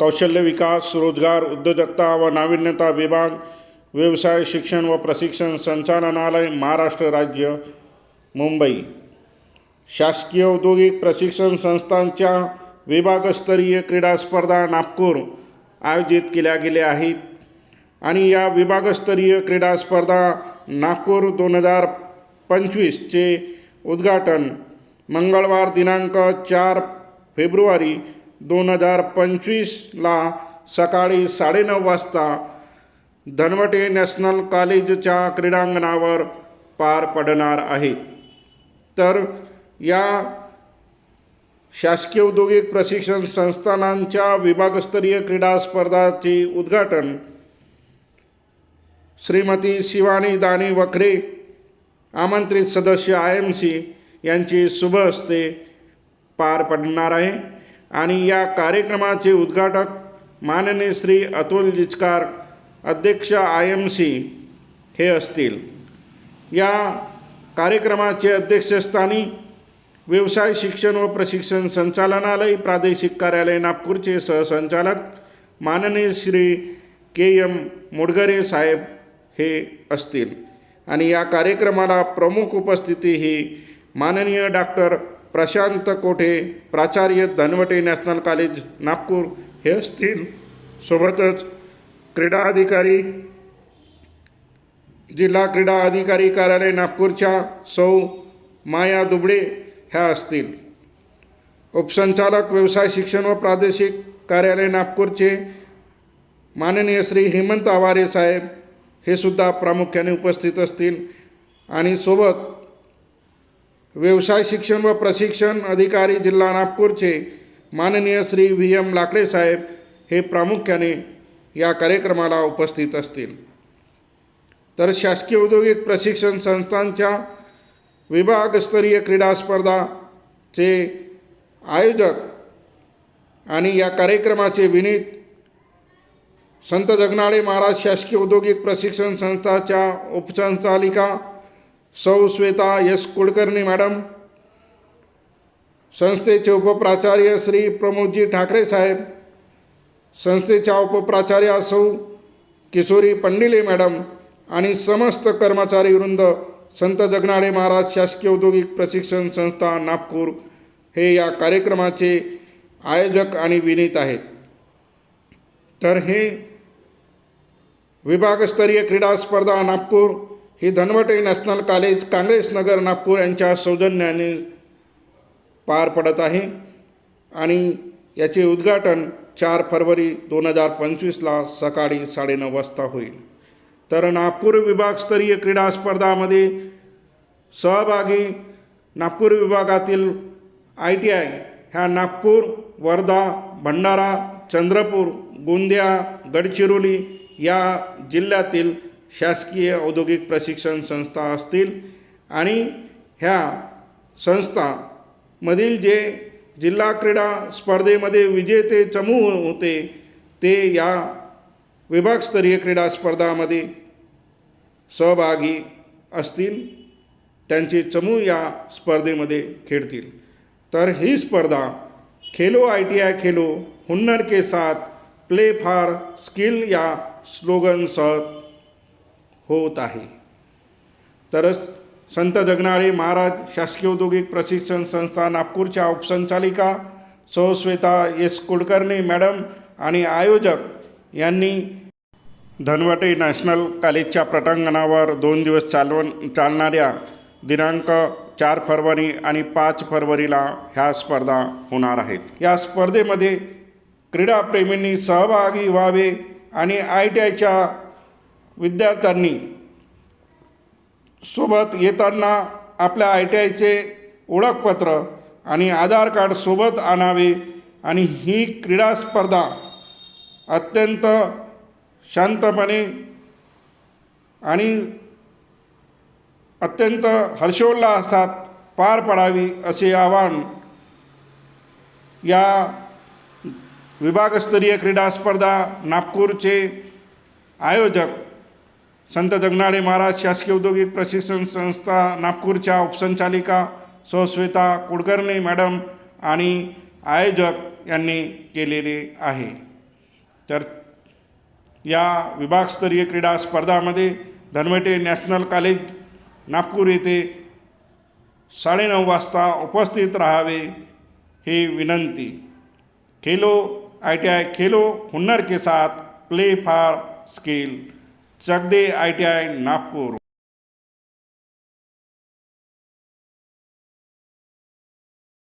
कौशल्य विकास रोजगार उद्योजकता व नाविन्यता विभाग व्यवसाय शिक्षण व प्रशिक्षण संचालनालय महाराष्ट्र राज्य मुंबई. शासकीय औद्योगिक प्रशिक्षण संस्थांच्या विभागस्तरीय क्रीडा स्पर्धा नागपूर आयोजित केल्या गेल्या आहेत. आणि या विभागस्तरीय क्रीडा स्पर्धा नागपूर दोन हजार पंचवीसचे उद्घाटन मंगळवार दिनांक चार फेब्रुवारी दोन हजार पंचवीसला सकाळी साडेनऊ वाजता धनवटे नॅशनल कॉलेजच्या क्रीडांगणावर पार पडणार आहे. तर या शासकीय औद्योगिक प्रशिक्षण संस्थानांच्या विभागस्तरीय क्रीडा स्पर्धाचे उद्घाटन श्रीमती शिवानी दानी वखरे आमंत्रित सदस्य आय एम सी यांची शुभ हस्ते पार पडणार आहे. आणि या कार्यक्रमाचे उद्घाटक माननीय श्री अतुल जिचकार अध्यक्ष आय एम सी हे असतील. या कार्यक्रमाचे अध्यक्षस्थानी व्यवसाय शिक्षण व प्रशिक्षण संचालनालय प्रादेशिक कार्यालय नागपूरचे सहसंचालक माननीय श्री के एम मुडगरे साहेब हे असतील. आणि या कार्यक्रमाला प्रमुख उपस्थिती ही माननीय डॉक्टर प्रशांत कोठे प्राचार्य धनवटे नॅशनल कॉलेज नागपूर हे असतील. सोबतच क्रीडा अधिकारी जिल्हा क्रीडा अधिकारी कार्यालय नागपूरच्या सौ माया दुबळे ह्या असतील. उपसंचालक व्यवसाय शिक्षण व प्रादेशिक कार्यालय नागपूरचे माननीय श्री हेमंत आवारे साहेब हे सुद्धा प्रामुख्याने उपस्थित असतील. आणि सोबत व्यवसाय शिक्षण व प्रशिक्षण अधिकारी जिल्हा नागपूरचे माननीय श्री व्ही एम लाकडे साहेब हे प्रामुख्याने या कार्यक्रमाला उपस्थित असतील. तर शासकीय औद्योगिक प्रशिक्षण संस्थांच्या विभागस्तरीय क्रीडा स्पर्धाचे आयोजक आणि या कार्यक्रमाचे विनीत संत जगनाळे महाराज शासकीय औद्योगिक प्रशिक्षण संस्थाच्या उपसंचालिका सौ श्वेता एस कुलकर्णी मॅडम। संस्थेचे उपप्राचार्य श्री प्रमोदजी ठाकरे साहेब। संस्थेच्या उपप्राचार्या सौ किशोरी पंडिले मॅडम। आणि समस्त कर्मचारी वृंद संत जगनाळे महाराज शासकीय औद्योगिक प्रशिक्षण संस्था नागपूर हे या कार्यक्रमाचे आयोजक आणि विनीत आहेत। तर हे विभागस्तरीय क्रीडा स्पर्धा नागपूर ही Dhanwate national college Congress Nagar Nagpur यांच्या सौजन्याने पार पडत आहे. आणि याचे उद्घाटन चार फरवरी दोन हजार पंचवीसला सकाळी साडेनऊ वाजता होईल. तर नागपूर विभागस्तरीय क्रीडा स्पर्धामध्ये सहभागी नागपूर विभागातील आय टी आय ह्या नागपूर वर्धा भंडारा चंद्रपूर गोंदिया गडचिरोली या जिल्ह्यातील शासकीय औद्योगिक प्रशिक्षण संस्था असतील आणि ह्या संस्थामधील जे जिल्हा क्रीडा स्पर्धेमध्ये विजेते चमू होते ते या विभागस्तरीय क्रीडा स्पर्धामध्ये सहभागी असतील. त्यांचे चमू या स्पर्धेमध्ये खेळतील. तर ही स्पर्धा खेलो आय टी आय खेलो हुन्नर के साथ प्ले फार स्किल या स्लोगनसह होत आहे. तरच संत जगनाळे महाराज शासकीय औद्योगिक प्रशिक्षण संस्था नागपूरच्या उपसंचालिका सहश्वेता एस कुलकर्णी मॅडम आणि आयोजक यांनी धनवटे नॅशनल कॉलेजच्या प्रटांगणावर दोन दिवस चालवण चालणाऱ्या दिनांक चार फरवरी आणि पाच फरवरीला ह्या स्पर्धा होणार आहेत. या स्पर्धेमध्ये क्रीडाप्रेमींनी सहभागी व्हावे आणि आय टी आयच्या विद्यार्थ्यांनी सोबत येताना आपल्या आय टी आयचे ओळखपत्र आणि आधार कार्ड सोबत आणावे आणि ही क्रीडा स्पर्धा अत्यंत शांतपणे आणि अत्यंत हर्षोल्लासात पार पडावी असे आवाहन या विभागस्तरीय क्रीडा स्पर्धा नागपूरचे आयोजक संत जगनाळे महाराज शासकीय औद्योगिक प्रशिक्षण संस्था नागपूरच्या उपसंचालिका सौश्वेता कुलकर्णी मॅडम आणि आयोजक यांनी केलेले आहे. तर या विभागस्तरीय क्रीडा स्पर्धामध्ये धनवटे नॅशनल कॉलेज नागपूर येथे साडेनऊ वाजता उपस्थित राहावे ही विनंती. खेलो आय टी आय खेलो हुन्नर के साथ प्ले फॉर स्किल चकदे आई टी आई नागपूर